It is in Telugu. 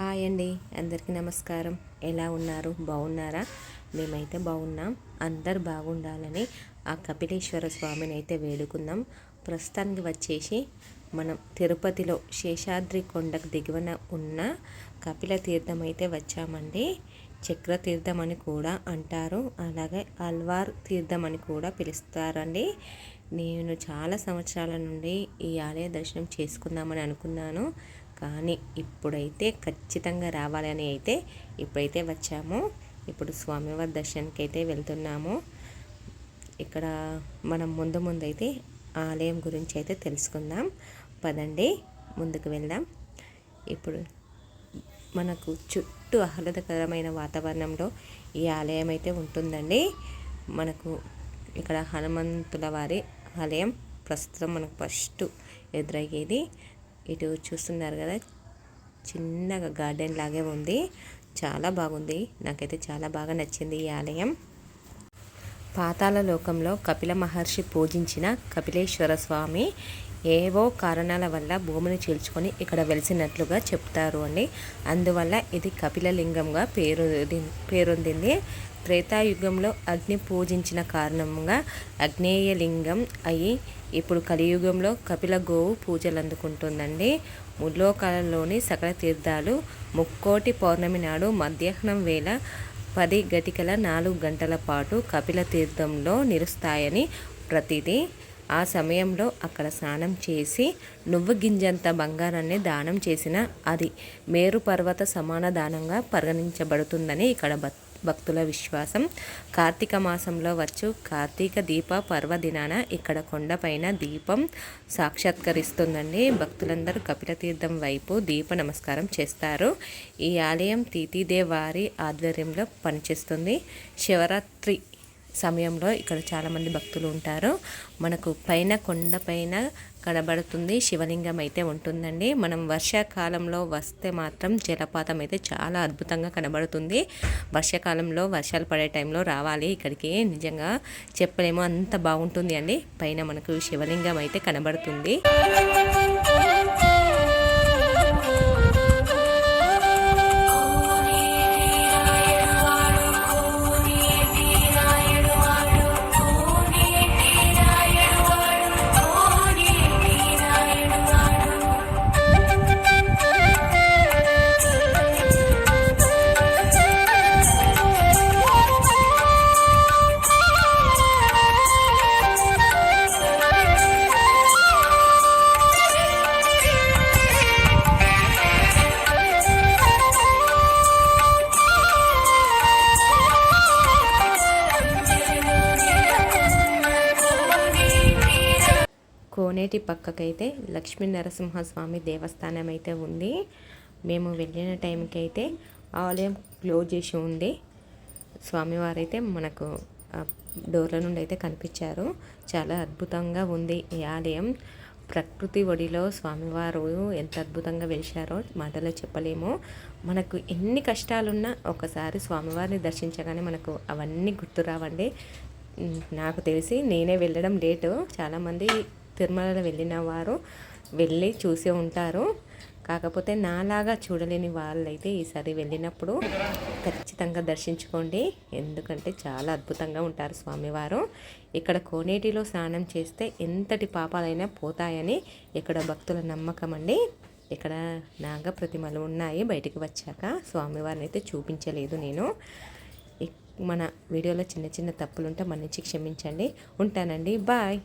హాయ్ అండి. అందరికీ నమస్కారం. ఎలా ఉన్నారు? బాగున్నారా? మేమైతే బాగున్నాం. అందరు బాగుండాలని ఆ కపిలేశ్వర స్వామిని అయితే వేడుకుందాం. ప్రస్తుతానికి వచ్చేసి మనం తిరుపతిలో శేషాద్రి కొండకు దిగువన ఉన్న కపిల తీర్థం అయితే వచ్చామండి. చక్ర తీర్థం అని కూడా అంటారు. అలాగే అల్వార్ తీర్థం అని కూడా పిలుస్తారండి. నేను చాలా సంవత్సరాల నుండి ఈ ఆలయ దర్శనం చేసుకుందామని అనుకున్నాను. కానీ ఇప్పుడైతే ఖచ్చితంగా రావాలని అయితే ఇప్పుడైతే వచ్చాము. ఇప్పుడు స్వామివారి దర్శనానికి అయితే వెళ్తున్నాము. ఇక్కడ మనం ముందు ముందు అయితే ఆలయం గురించి అయితే తెలుసుకుందాం. పదండి ముందుకు వెళ్దాం. ఇప్పుడు మనకు చుట్టూ ఆహ్లాదకరమైన వాతావరణంలో ఈ ఆలయం అయితే ఉంటుందండి. మనకు ఇక్కడ హనుమంతుల వారి ఆలయం ప్రస్తుతం మనకు ఫస్ట్ ఎదురయ్యేది. ఇటు చూస్తున్నారు కదా చిన్నగా గార్డెన్ లాగే ఉంది. చాలా బాగుంది. నాకైతే చాలా బాగా నచ్చింది ఈ ఆలయం. పాతాల లోకంలో కపిల మహర్షి పూజించిన కపిలేశ్వర స్వామి ఏవో కారణాల వల్ల భూమిని చీల్చుకొని ఇక్కడ వెలిసినట్లుగా చెప్తారు అండి. అందువల్ల ఇది కపిలలింగంగా పేరు పేరొందింది. త్రేతాయుగంలో అగ్ని పూజించిన కారణంగా అగ్నేయలింగం అయి ఇప్పుడు కలియుగంలో కపిల గోవు పూజలు అందుకుంటుందండి ముల్లోకాలలోని సకల తీర్థాలు ముక్కోటి పౌర్ణమి నాడు మధ్యాహ్నం వేళ పది గటికల నాలుగు గంటల పాటు కపిల తీర్థంలో నిలుస్తాయని ప్రతిదీ ఆ సమయంలో అక్కడ స్నానం చేసి నువ్వు గింజంత బంగారాన్ని దానం చేసిన అది మేరు పర్వత సమాన దానంగా పరిగణించబడుతుందని ఇక్కడ భక్తుల విశ్వాసం. కార్తీక మాసంలో వచ్చు. కార్తీక దీప పర్వదినాన ఇక్కడ కొండపైన దీపం సాక్షాత్కరిస్తుందండి. భక్తులందరూ కపిలతీర్థం వైపు దీప నమస్కారం చేస్తారు. ఈ ఆలయం తీతిదేవారి ఆధ్వర్యంలో పనిచేస్తుంది. శివరాత్రి సమయంలో ఇక్కడ చాలామంది భక్తులు ఉంటారు. మనకు పైన కొండ పైన కనబడుతుంది శివలింగం అయితే ఉంటుందండి. మనం వర్షాకాలంలో వస్తే మాత్రం జలపాతం అయితే చాలా అద్భుతంగా కనబడుతుంది. వర్షాకాలంలో వర్షాలు పడే టైంలో రావాలి. ఇక్కడికి నిజంగా చెప్పలేము. అంత బాగుంటుంది అండి పైన మనకు శివలింగం అయితే కనబడుతుంది. కోనేటి పక్కకైతే లక్ష్మీ నరసింహస్వామి దేవస్థానం అయితే ఉంది. మేము వెళ్ళిన టైంకి అయితే ఆలయం క్లోజ్ చేసి ఉంది. స్వామివారైతే మనకు డోర్ల నుండి అయితే కనిపించారు. చాలా అద్భుతంగా ఉంది ఈ ఆలయం. ప్రకృతి ఒడిలో స్వామివారు ఎంత అద్భుతంగా వెలిశారో మాటలో చెప్పలేము. మనకు ఎన్ని కష్టాలున్నా ఒకసారి స్వామివారిని దర్శించగానే మనకు అవన్నీ గుర్తు రావండి. నాకు తెలిసి నేనే వెళ్ళడం లేటు. చాలామంది తిరుమలలో వెళ్ళిన వారు వెళ్ళి చూసే ఉంటారు. కాకపోతే నాలాగా చూడలేని వాళ్ళైతే ఈసారి వెళ్ళినప్పుడు ఖచ్చితంగా దర్శించుకోండి. ఎందుకంటే చాలా అద్భుతంగా ఉంటారు స్వామివారు. ఇక్కడ కోనేటిలో స్నానం చేస్తే ఎంతటి పాపాలైనా పోతాయని ఇక్కడ భక్తుల నమ్మకం అండి. ఇక్కడ నాగ ప్రతిమలు ఉన్నాయి బయటికి వచ్చాక. స్వామివారిని అయితే చూపించలేదు నేను. మన వీడియోలో చిన్న చిన్న తప్పులుంటే మన్నించి క్షమించండి. ఉంటానండి. బాయ్.